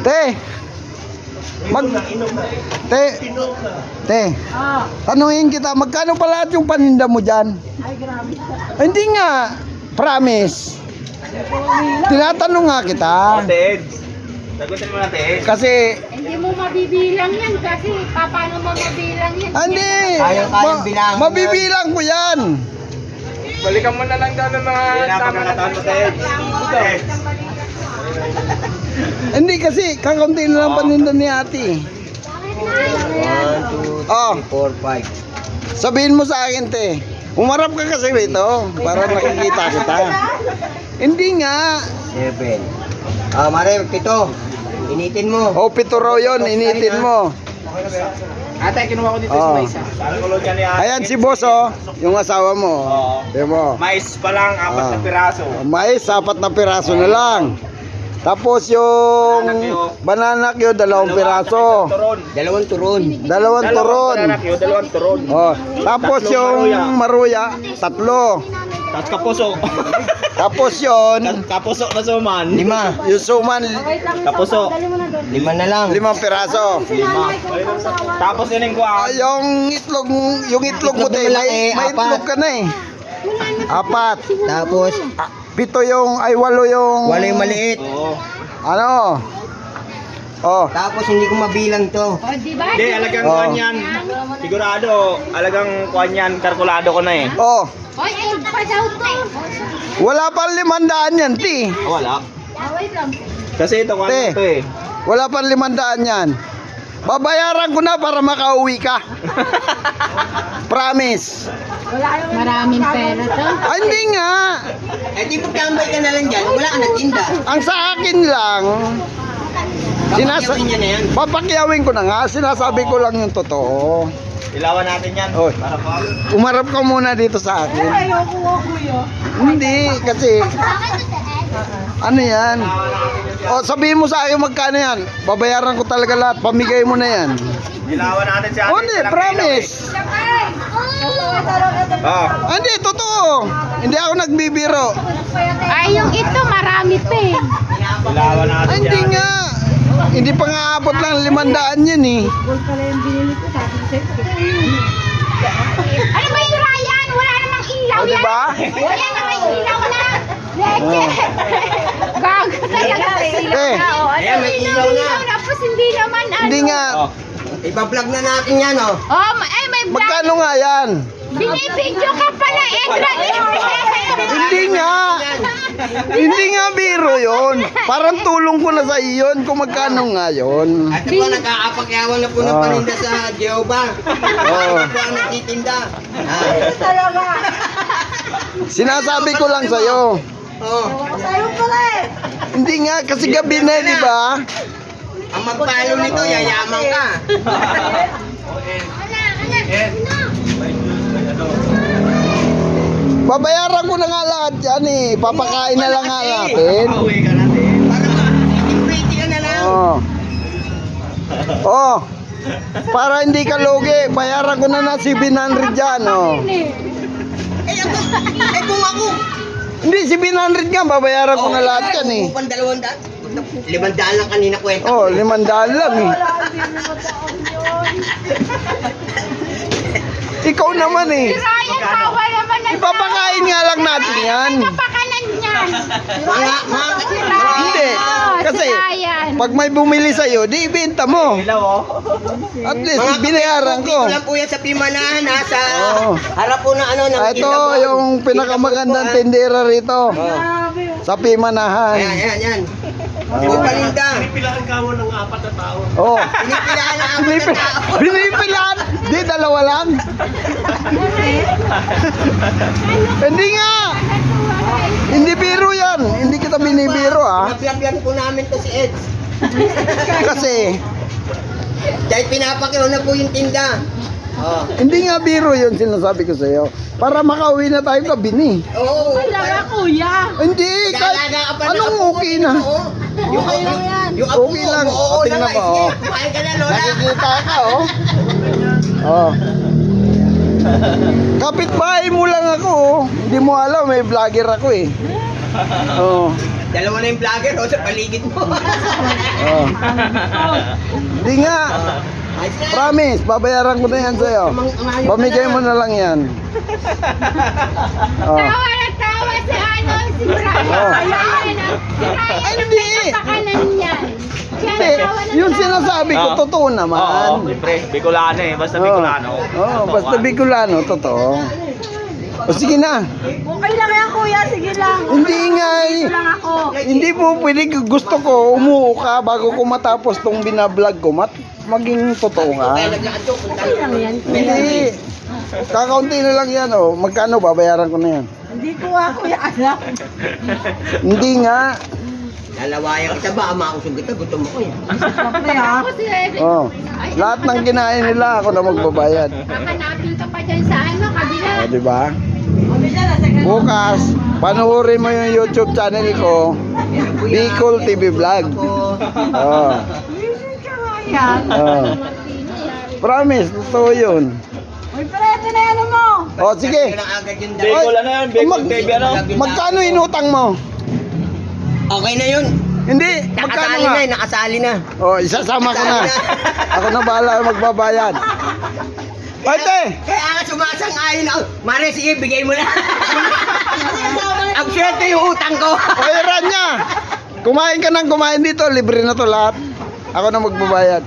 Te. Mag Te. Te. Ah, Tanungin kita, magkano pa lahat yung paninda mo dyan? ay grabe. Hindi nga. Promise. Tinatanong nga kita. Sagutin mo na, Ted. Kasi, Hindi mo mabibilang yan kasi paano mo mabilang yan? ah, hindi. Bilangin yan. Mabibilang ko yan. Balikan mo na lang daw ng mga tama na taon mo, Ted. Hindi kasi, kakaunti na lang paninda ni ate. One, two, Oh, three, four, five. sabihin mo sa akin, te. Umarap ka kasi rito para nakikita kita. Hindi nga. Seven. Ah, Mare, pito. Initin mo. O, pito raw yun, initin mo. Ate, kinuha ko dito Oh. sa ni ate? Ayan si boss, oh. Yung asawa mo. Oo. Di mo. Mais pa lang, apat Ah. na piraso. Mais, apat na piraso na lang. Tapos yung banana cue, dalawang piraso. Turon. Dalawang turon. Dalawang turon. Dalawang turon. Oh, tapos yung maruya, tatlo. Tapos kapuso. Tapos yon, kapuso na suman. Lima. yung suman, Kapuso. Lima na lang. limang piraso. Lima. Tapos yun yung Ah, kuhaan. yung itlog, yung itlog mo, na may, may apat. itlog ka na eh. Apat. Tapos, Ah, Pito yung, ay walo yung, wala yung maliit. Oo. ano? Oh, Tapos hindi ko mabilang to. O, di ba? Hindi, alagang Oo. kuhaan yan. Sigurado, alagang kuhaan yan. Kalkulado ko na eh. oh. Oy, ay, pa daw to. Wala pa limandaan yan, ti. Oh, wala. Ah. Kasi ito kuhaan Te. ito eh. Wala pa limandaan yan. Babayaran ko na para makauwi ka. Promise. Maraming pera to. Ah, hindi nga. Eh di pagkambay ka na lang dyan, wala ka na tinda. Ang sa akin lang, Sinasa- Papakyawin niya na yan. papakyawin ko na nga, sinasabi ko lang yung totoo. Ilawan natin yan. Oy. Para. Umarap ka muna dito sa akin. Ayoko ko, kuya. Hindi, kasi ano yan? O sabihin mo sa akin magkano yan. Babayaran ko talaga lahat. Pamigay mo na yan. Ilawan natin si ate. O hindi, promise. Oh. Ah, Hindi, totoo. Hindi ako nagbibiro. Ay, yung ito marami pa eh. Ilawan natin Ay, si hindi nga. Hindi pa nga abot lang limandaan yan eh. Ano ba yung Ryan? Wala namang ilaw O, di yan. ba? Wala namang ilaw. Gago talaga. Eh. Oh, ano Ayan, may ilaw na. Tapos hindi naman ano. Hindi nga. Oh. Ipa-vlog na natin yan, oh. Oh, ma- ay may black. Magkano nga yan? Binibidyo ka pala, Edra. Hindi nga. Hindi nga biro yon. Parang tulong ko na sa iyon kung magkano nga yon. At po, nagkakapakyawan na po ng Ah. paninda sa Jehovah. Oo. At po ang nagtitinda. Ah. Sinasabi ko lang sa'yo. Oh. Sa'yo pala eh. Hindi nga, kasi gabi na, di ba? Ang magpalo nito, yayaman ka. Babayaran ko na nga lahat yan eh. Papakain na lang nga natin. Pauwi ka natin. Para ma-pretty ka na lang. Oh. Oh. Para hindi ka lugi, bayaran ko na na 700 dyan, oh. Eh, ako, eh kung ako. Hindi, 700 nga, babayaran ko na lahat yan eh. Upang dalawang daan. Limang daan lang kanina kwenta. Oh, limandaan lang eh. Wala, hindi naman taon yun. Ikaw naman eh. Ryan, bawal naman na. Ipapakain nga lang natin yan. Napakanan niyan. Mga, mga, Hindi, kasi Ryan. Pag may bumili sa'yo, di ibenta mo. Ilaw oh. At least, binayaran ko. Dito lang po yan sa Pimanahan ha, sa Oo. harap po na ano, ng Ah, Ito Kidabon. yung pinakamagandang tindera rito. Grabe. oh. Sa. Ayan, Pimanahan. ayan, ayan. Yung paninda. Pilahan ka mo ng apat na tao. Oh. Pinipilahan na ako Binipil ng tao. binipilan. Di, dalawa lang. Hindi nga. Hindi biro yan. Hindi kita binibiro ah. Nabiyan po namin to si Eds. Kasi, Dahil pinapakiw na po yung tinda. Oh. hindi nga biro yun sinasabi ko sa'yo. Para makauwi na tayo gabi ni. Oo. Talaga, kuya. Hindi, kahit Galaga ka pa ng anong mo okay dito, na. oh. Yung Okay lang yan. Yung apo Okay mo, lang. oo O, na tingnan mo, Sige, oh. kumain ka na, Lola. Nakikita ka oh. Oh. Kapitbahay mo lang ako oh. Hindi mo alam, may vlogger ako eh. Oh. Dalawa na yung vlogger, o, sa paligid mo. Oh. Hindi nga. Promise, babayaran ko na yan sa'yo. Pamigay mo na lang yan. Oh. Tawa na tawa si ano, si Brian. Oh. Si Brian. Ay, hindi. Napakalan niyan. Siya Hindi, tawa na yung tawa. sinasabi ko, Oo. totoo Oo, naman. siyempre, Bicolano eh. Basta Oo. Bicolano. Oo, basta Bicolano, totoo. O sige na. Okay lang yan, kuya. Sige lang. Hindi nga eh. Lang ako. Hindi po pwede, gusto ko, umuo ka bago ko matapos tong binablog ko, mat maging totoo punta Okay lang yan, kuya. Hindi. Kakaunti na lang yan, oh. Magkano babayaran ko na yan? Hindi ko nga, kuya, alam. Hindi nga. Lalawayan kita ba? Makusog kita, gutom ako yan. Siyempre, ha? Si Eric. Oh. Lahat ng kinain nila, ako na magbabayad. Hahanapin ka pa dyan sa ano, kabila. O, di ba? Bukas, panuorin mo yung YouTube channel ko, Bicol TV Vlog. Ako, Oh. Yan. Oh. Promise, totoo yun. Uy, pwede na yan mo. O, sige. Bicol ano yan? Bicol Mag- TV ano? Magkano inutang mo? Okay na yun. Hindi, magkano Nakasali nga? na, eh, nakasali na. Oh, isasama ko na. Ako na bahala magbabayad. Ate! Kaya nga sumasang-ayon ako. Mare, sige, bigay mo na. Ang swerte yung utang ko. Oy, Ranya! Kumain ka nang kumain dito, libre na to lahat. Ako na magbabayad.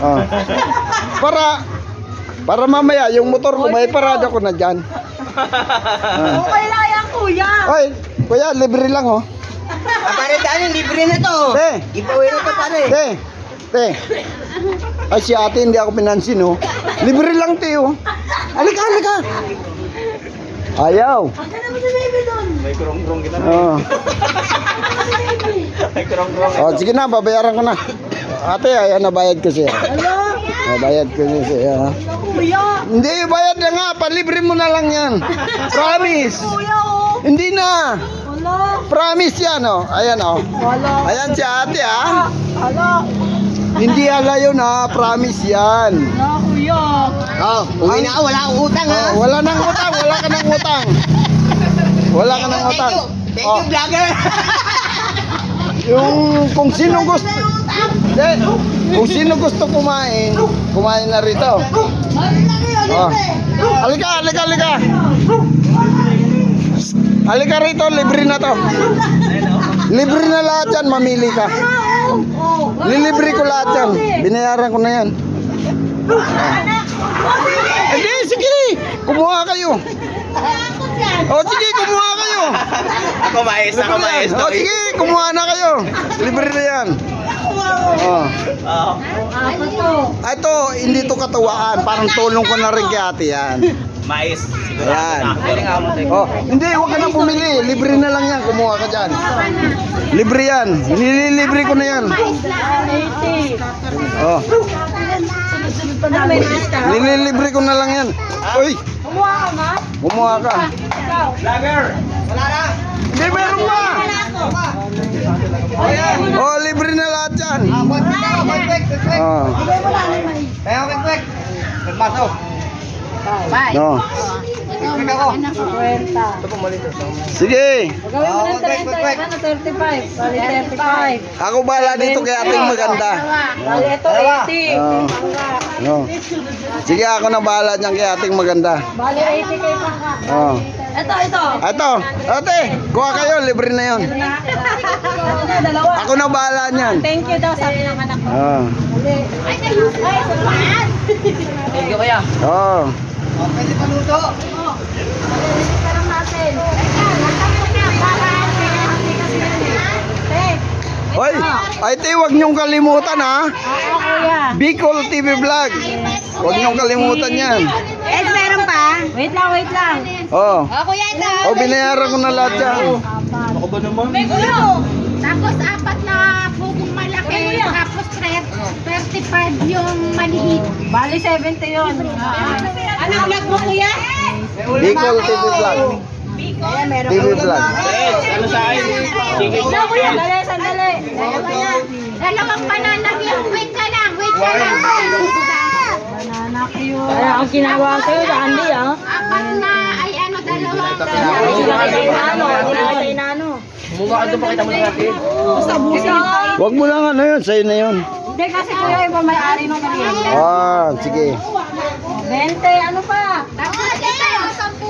Oh. Para para mamaya yung motor ko may parada ko na diyan. Ah. Okay lang yan, kuya. Oy, kuya, libre lang oh. Ah, pare, dahil libre na to. Te. Ipawin na to, pare. Te. Te. Ay si ate hindi ako pinansin oh. Libre lang te oh. Halika, halika. Ayaw. Ang ganda mo si baby doon. May kurong-kurong kita. Oh. May kurong-kurong. Oh, sige na, babayaran ko na. Ate, ayan na bayad ko siya. Hello? Bayad ko siya. Hello, kuya. Hindi, bayad na nga. Palibre mo na lang yan. Promise. Kuya, oh. Hindi na. Hello? Promise yan, oh. Ayan, oh. Hello? Ayan si ate, ah. Hello? Hindi ala yun, ha. Promise yan. Hello, kuya. Oh, uwi na wala akong utang, ha? Oh, wala nang utang. Wala ka nang utang. Wala ka nang Thank utang. you. Thank Oh, you, vlogger. yung kung sino gusto. Hindi. Kung sino gusto kumain, kumain na rito. Oh. Halika, halika, halika. Halika rito, libre na to. Libre na lahat yan, mamili ka. Oh. Lilibre ko lahat yan. Binayaran ko na yan. Hindi, sige. Kumuha kayo. O sige, kumuha kayo. Ako mais, ako mais. O sige, kumuha na kayo. Libre na yan. Oh. Ito, hindi to katuwaan. Parang tulong ko na rin kay ate yan. Mais. Sigurado Ayan. na. Oh, hindi, huwag ka na bumili. Libre na lang yan. Kumuha ka dyan. Libre yan. Nililibre ko na yan. 80. Oh, nililibre ko na lang yan. Uy, Kumuha ka, ma? kumuha ka. Vlogger. Hindi, meron pa. Oh, libre na lahat yan. Oh. Kaya, quick, quick. Nagmasok. No. Kwenta. Sige. Gawin mo ng 30, ano, 35. Bali, 35. Ako bala dito kay ating maganda. Bali, ito, 80. Oh. No. Sige, ako na bahala niyan kay ating maganda. Bali, 80 kay Pangka. Oh. Ito, ito. Ito, ate, kuha kayo, libre na yon. Ako na bahala niyan. Thank you daw, sabi ng anak ko. Oh. Bali. Ay? Thank you, kuya. Oh. Oh, pwede paluto. Parang natin. Hoy, ay te, wag niyong kalimutan ha. Oo, kuya. Bicol TV Vlog. Wag niyong kalimutan yan. Eh, meron pa? Wait lang, wait lang. Oh. O, kuya, ito. Oh, binayaran ko na lahat yan. Ako ba naman? May kuya. Tapos apat na pugong malaki. Tapos 35 yung maliit. Bali, 70 yun. Ano ulag mo, kuya? Bicol TV Vlog. Ayan, meron TV Vlog. Ano sa akin? Ito, kuya. Sandali, sandali. Dalawang banana cue. Wait ka lang, wait ka lang. Banana. Ay, ang ginagawa ko yun, Andy, ah. Apat na, ay ano, dalawang. Sila kay Inano. Kumuha ka doon, pakita mo na natin. Basta busin. Wag mo lang ano yun, sa'yo na yun. Hindi kasi kuya iba may-ari ng merienda. Ah, sige. 20, ano pa? Tapos ito,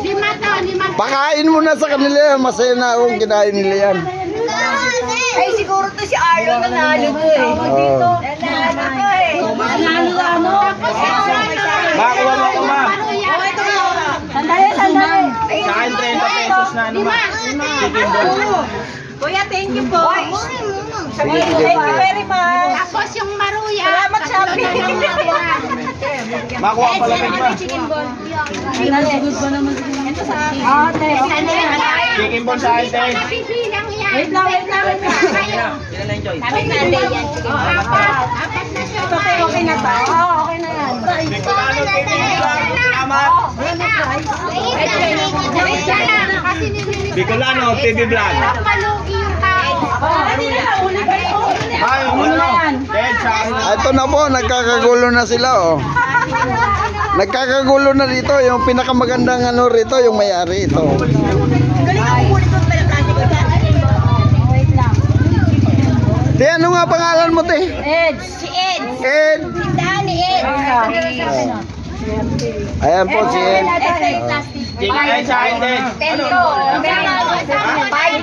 lima to, lima. Pakain mo na sa kanila yan. Masaya na akong kinain nila yan. Ay, siguro to si Arlo na nalo to eh. Oh. Nanalo to eh. Nanalo ano? Makakuha mo ako, ma. Sandali, sandali. Sa akin, 30 pesos na ano, ma. Chicken ball. Kuya, thank you po. Thank you very much. Tapos yung maruya. Salamat, Shopee. Na. Makuha pa lang, ma. Nalasigod ba naman Ito sa akin. Ah, te. Chicken ball sa akin, te. Nabibilang yan. Wait lang, wait lang, wait lang. Kayo. Ilan na yung choice? Sabi na yan. Oh, apat. Apat na siya. Ito, te, okay na to. Oo, okay na yan. Bicolano TV Vlog. Salamat. Bicolano TV Vlog. Palugi yung tao. Ay, Ano na yan? Ted, sa akin. Ah, Ito na po, nagkakagulo na sila oh. Nagkakagulo na dito, yung pinakamagandang ano rito, yung may-ari ito. Te, ano nga pangalan mo, te? Ed. Si Ed. Ed. Tindahan ni Ed. Ayan po si Ed. Ay sa akin, Ted. Tento. Bye.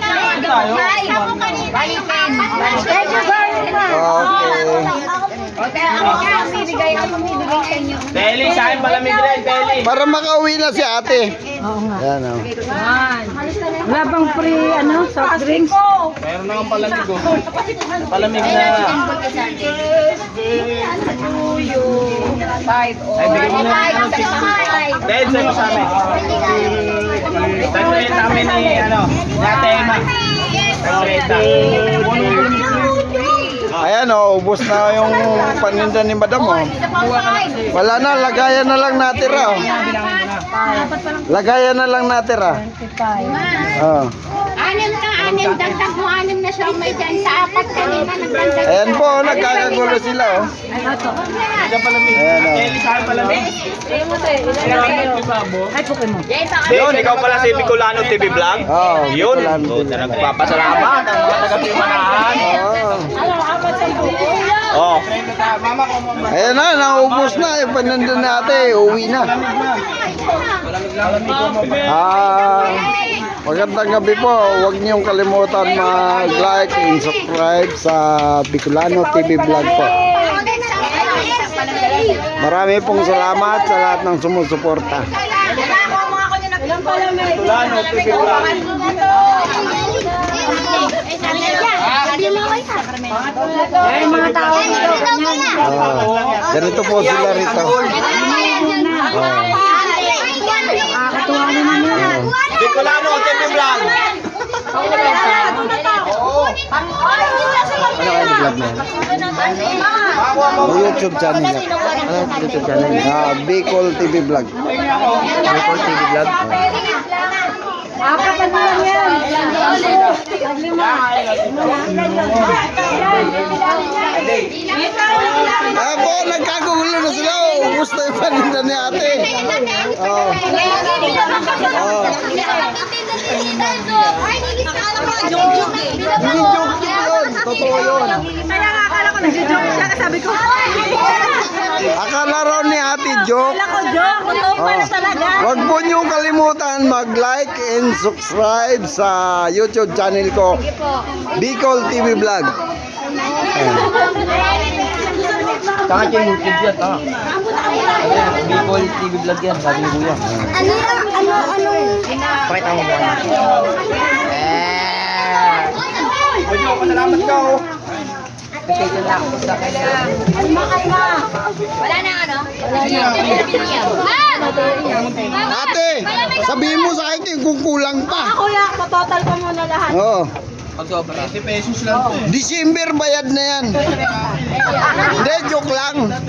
Thank you very much. Okay. Bibigay ako bibigay sa inyo. Teli, sa akin palamig rin, Teli. Para makauwi na si ate. Oo nga. Ayan oh. Wala bang free, ano, soft drinks? Meron na akong palamig, oh. Palamig na. Five. Ay, bigyan mo na ng chicken. Ted, sa'yo sa amin. Tagpilin namin ni, ano, ni Ate Emma. Tagpilita. Ayan oh, ubos na yung paninda ni madam oh. Wala na, lagayan na lang natira oh. Lagayan na lang natira. 25. Oh. Anim ka, anim. Dagdag mo anim na siya may dyan. Sa apat kanina nagdagdag. Ayan po, oh, nagkakagulo sila oh. Palamig. Ayan oh. Pokemon. Yun, ikaw pala si Bicolano TV Vlog. Oh, Yun, oh, nagpapasalamat ang mga. Oh. Oh. Ayan na, naubos na yung paninda natin. Uwi na. Ah, magandang gabi po. Huwag niyong kalimutan mag-like and subscribe sa Bicolano TV Vlog po. Marami pong salamat sa lahat ng sumusuporta. Ilang pala may? Bicolano TV Vlog. Ay, mga tao dito, ganyan. Ah, ganito po sila rito. Nakakatuwa naman yun. Bicolano TV Vlog. Ano kayo vlog na yan? YouTube channel niya. Ano yung YouTube channel niya? Ah, Bicol TV Vlog. Bicol TV Vlog. Apat na lang yan. Lima. Ah po, nagkagulo na sila. oh. Ubus na yung paninda ni ate. Oh. Oh. Hindi joke yun. Totoo yun. Kaya nga akala ko nag-joke siya sabi ko. Akala raw ni ate joke. Akala ko joke. Totoo pala Oh. talaga. Huwag po niyong kalimutan mag-like and subscribe sa YouTube channel ko, Bicol TV Vlog. Tanga yung YouTube yan, tanga. Bicol TV Vlog yan, sabi ni Kuya. Ano, ano, ano? Pakita mo muna. Huwag niyo pasalamat ka, oh. Wala na ano? Ma'am! Ate, sabihin mo sa akin kung kulang pa. Kuya, total pa muna lahat. Oo. Pag sobra. 20 pesos lang to eh. December bayad na yan. Hindi, joke lang. 30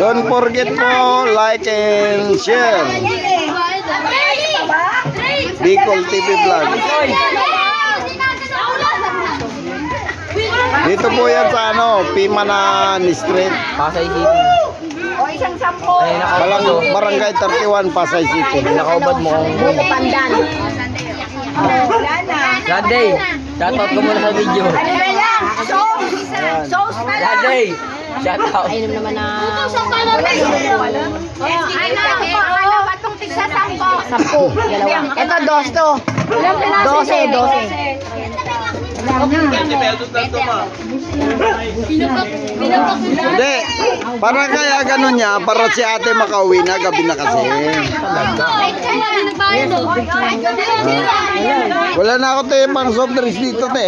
Don't forget po, like and share. Bicol TV Vlog. Dito po yan sa ano, Pimanan Street. Pasay City. O isang sampo. Ay, Balang. Barangay 31, Pasay City. Nakaubad mo kung... Buto pandan. Wala na. Sunday, shoutout ko muna sa video. Ano na lang? Sauce. Sauce na lang. Shoutout. Inom naman na Sa salamin. Ano? Ano ba itong tigsa sampo? sampu, dalawa. Ito, dos to. Piraso? Dose, dose. Hindi, parang kaya ganun niya, para si ate makauwi na, gabi na kasi. Wala na ako tayo pang soft drinks dito, te.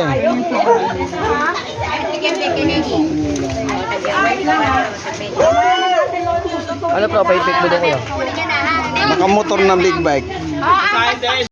Ano profile pic mo doon kuya? Nakamotor ng big bike.